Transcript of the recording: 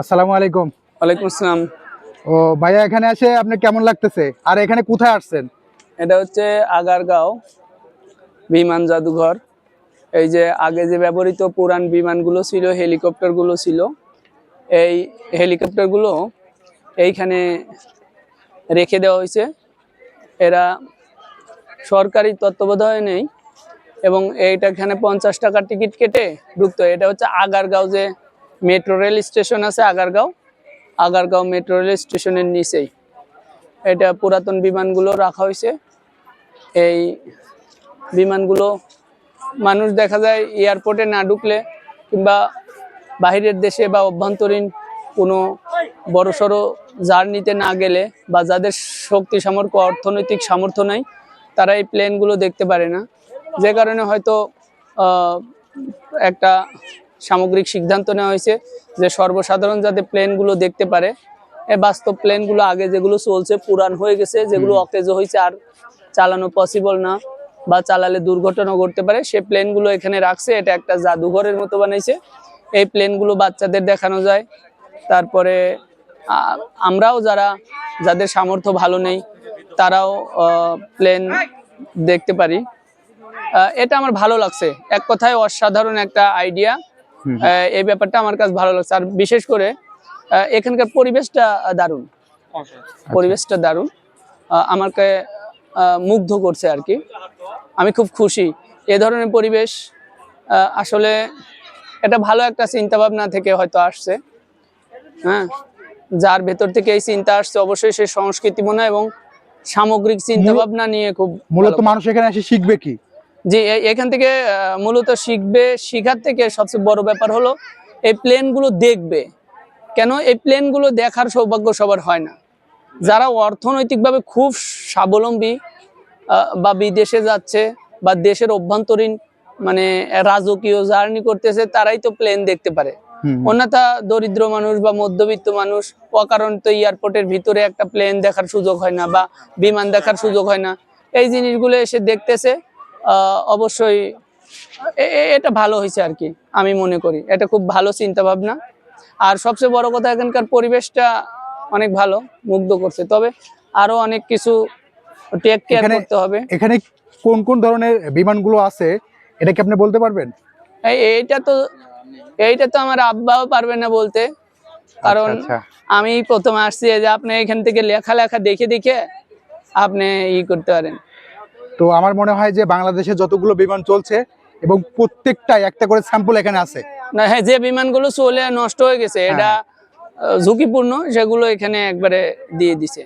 আসসালামু আলাইকুম। ওয়ালাইকুম আসসালাম। ও ভাইয়া এখানে এসে আপনি কেমন লাগতেছে? আর এখানে কোথায় আসছেন? এটা হচ্ছে আগারগাঁও বিমান জাদুঘর। এই যে আগে যে ব্যবহৃত পুরান বিমানগুলো ছিল হেলিকপ্টারগুলো ছিল এই হেলিকপ্টারগুলো এইখানে রেখে দেওয়া হয়েছে। এরা সরকারি তত্ত্বাবধানে নেই এবং এইটা এখানে পঞ্চাশ টাকার টিকিট কেটে ঢুকতো এটা হচ্ছে আগারগাঁও যে মেট্রো রেল স্টেশন আছে আগারগাঁও। আগারগাঁও মেট্রো রেল স্টেশনের নিচেই। এটা পুরাতন বিমানগুলো রাখা হয়েছে। এই বিমানগুলো মানুষ দেখা যায় এয়ারপোর্টে না ঢুকলে কিংবা বাইরের দেশে বা অভ্যন্তরীণ কোনো বড়সড় জার্নিতে না গেলে বা যাদের শক্তি সামর্থ্য, অর্থনৈতিক সামর্থ্য নাই, তারা এই প্লেনগুলো দেখতে পারে না। যে কারণে হয়তো একটা সামগ্রিক সিদ্ধান্ত নেওয়া হয়েছে যে সর্বসাধারণ যাতে প্লেনগুলো দেখতে পারে। এ বাস্তব প্লেনগুলো আগে যেগুলো চলছে পুরান হয়ে গেছে যেগুলো অকেজ হয়েছে আর চালানো পসিবল না বা চালালে দুর্ঘটনা ঘটতে পারে সে প্লেনগুলো এখানে রাখছে। এটা একটা জাদুঘরের মতো বানাইছে। এই প্লেনগুলো বাচ্চাদের দেখানো যায়। তারপরে আমরাও যারা যাদের সামর্থ্য ভালো নেই তারাও প্লেন দেখতে পারি। এটা আমার ভালো লাগছে। এক কথায় অসাধারণ একটা আইডিয়া এই ব্যাপারটা আমার কাছে ভালো লাগছে। আর বিশেষ করে এখানকার পরিবেশটা দারুণ। পরিবেশটা দারুণ। আমাকে মুগ্ধ করছে আর কি। আমি খুব খুশি। এ ধরনের পরিবেশ আসলে এটা ভালো একটা চিন্তা ভাবনা থেকে হয়তো আসছে। হ্যাঁ? যার ভেতর থেকে এই চিন্তা আসছে অবশ্যই সে সংস্কৃতি মনে এবং সামগ্রিক চিন্তা ভাবনা নিয়ে খুব মূলত মানুষ এখানে এসে শিখবে কি? যে এখান থেকে মূলত শিখবে শিখার থেকে সবচেয়ে বড় ব্যাপার হলো এই প্লেনগুলো দেখবে। কেন? এই প্লেনগুলো দেখার সৌভাগ্য সবার হয় না। যারা অর্থনৈতিকভাবে খুব স্বাবলম্বী বা বিদেশে যাচ্ছে বা দেশের অভ্যন্তরীণ মানে রাজকীয় জার্নি করতেছে তারাই তো প্লেন দেখতে পারে। অন্যথা দরিদ্র মানুষ বা মধ্যবিত্ত মানুষ অকারণ তো এয়ারপোর্টের ভিতরে একটা প্লেন দেখার সুযোগ হয় না বা বিমান দেখার সুযোগ হয় না। এই জিনিসগুলো এসে দেখতেছে অবশ্যই এটা ভালো হয়েছে আর কি আমি মনে করি। এটা খুব ভালো চিন্তা ভাবনা আর সবচেয়ে বড় কথা এখানকার পরিবেশটা অনেক ভালো মুগ্ধ করছে। তবে আরও অনেক কিছু টেক কেয়ার এখানে- করতে হবে। এখানে কোন কোন ধরনের বিমানগুলো আছে এটা কি আপনি বলতে পারবেন? এই- এইটা তো এইটা তো আমার আব্বাও পারবে না বলতে। কারণ আচ্ছা, আচ্ছা। আমি প্রথমে আসছি যে আপনি এখান থেকে লেখা লেখা দেখে দেখে আপনি ই করতে পারেন। তো আমার মনে হয় যে বাংলাদেশে যতগুলো বিমান চলছে এবং প্রত্যেকটাই একটা করে স্যাম্পল এখানে আছে। না হ্যাঁ যে বিমানগুলো চলে নষ্ট হয়ে গেছে এটা ঝুঁকিপূর্ণ সেগুলো এখানে একবারে দিয়ে দিছে।